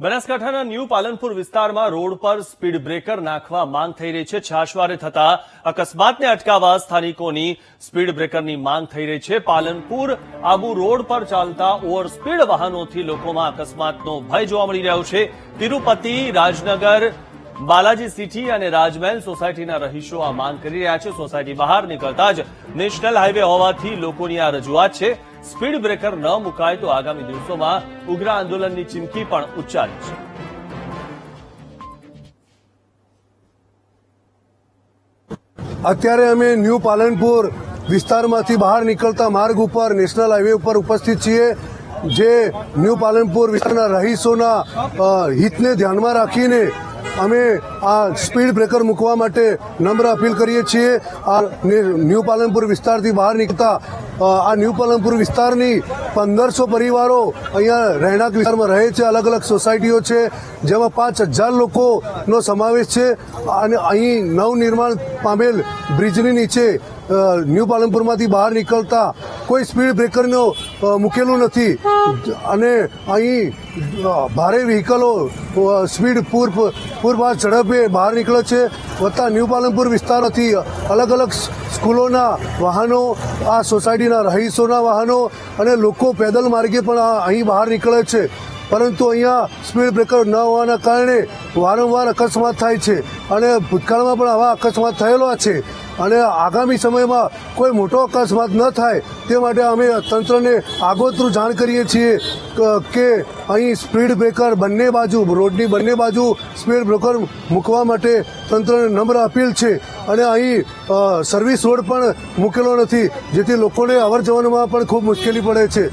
બનાસકાંઠાના ન્યૂ પાલનપુર વિસ્તારમાં રોડ પર સ્પીડ બ્રેકર નાખવા માંગ થઈ રહી છે. છાશવારે થતા અકસ્માતને અટકાવવા સ્થાનિકોની સ્પીડ બ્રેકરની માંગ થઈ રહી છે. પાલનપુર આબુ રોડ પર ચાલતા ઓવર સ્પીડ વાહનોથી લોકોમાં અકસ્માતનો ભય જોવા મળી રહ્યો છે. તિરુપતિ, રાજનગર બાલાજી સિટી અને રાજમહેલ સોસાયટીના રહીશો આ માંગ કરી રહ્યા છે. સોસાયટી બહાર નીકળતા જ નેશનલ હાઈવે હોવાથી લોકોની આ રજૂઆત છે. સ્પીડ બ્રેકર ન મુકાય તો આગામી દિવસોમાં ઉગ્ર આંદોલનની ચીમકી પણ ઉચ્ચારી છે. અત્યારે અમે ન્યૂ પાલનપુર વિસ્તારમાંથી બહાર નીકળતા માર્ગ ઉપર, નેશનલ હાઈવે ઉપર ઉપસ્થિત છીએ. જે ન્યૂ પાલનપુર વિસ્તારના રહીશોના હિતને ધ્યાનમાં રાખીને અમે આ સ્પીડ બ્રેકર મૂકવા માટે નમ્ર અપીલ કરીએ છીએ. આ ન્યૂ પાલનપુર વિસ્તારથી બહાર નીકળતા આ ન્યૂ પાલનપુર વિસ્તારની પંદરસો પરિવારો અહીંયા રહેણાંક વિસ્તારમાં રહે છે. અલગ અલગ સોસાયટીઓ છે, જેમાં પાંચ હજાર લોકોનો સમાવેશ છે. અને અહીં નવનિર્માણ પામેલ બ્રિજની નીચે ન્યૂ પાલનપુરમાંથી બહાર નીકળતા કોઈ સ્પીડ બ્રેકરનો મૂકેલું નથી. અને અહીં ભારે વ્હીકલો સ્પીડ પૂર પૂરપાર ઝડપે બહાર નીકળે છે. વત્તા ન્યૂ પાલનપુર વિસ્તારમાંથી અલગ અલગ સ્કૂલોના વાહનો, આ સોસાયટીના રહીશોના વાહનો અને લોકો પેદલ માર્ગે પણ અહીં બહાર નીકળે છે. પરંતુ અહીંયા સ્પીડ બ્રેકર ન હોવાના કારણે વારંવાર અકસ્માત થાય છે અને ભૂતકાળમાં પણ આવા અકસ્માત થયેલા છે. અને આગામી સમયમાં કોઈ મોટો અકસ્માત ન થાય તે માટે અમે તંત્રને આગોતરું જાણ કરીએ છીએ કે અહીં સ્પીડ બ્રેકર બંને બાજુ, રોડની બંને બાજુ સ્પીડ બ્રેકર મૂકવા માટે તંત્રને નમ્ર અપીલ છે. અને અહીં સર્વિસ રોડ પણ મૂકેલો નથી, જેથી લોકોને અવર જવરમાં પણ ખૂબ મુશ્કેલી પડે છે.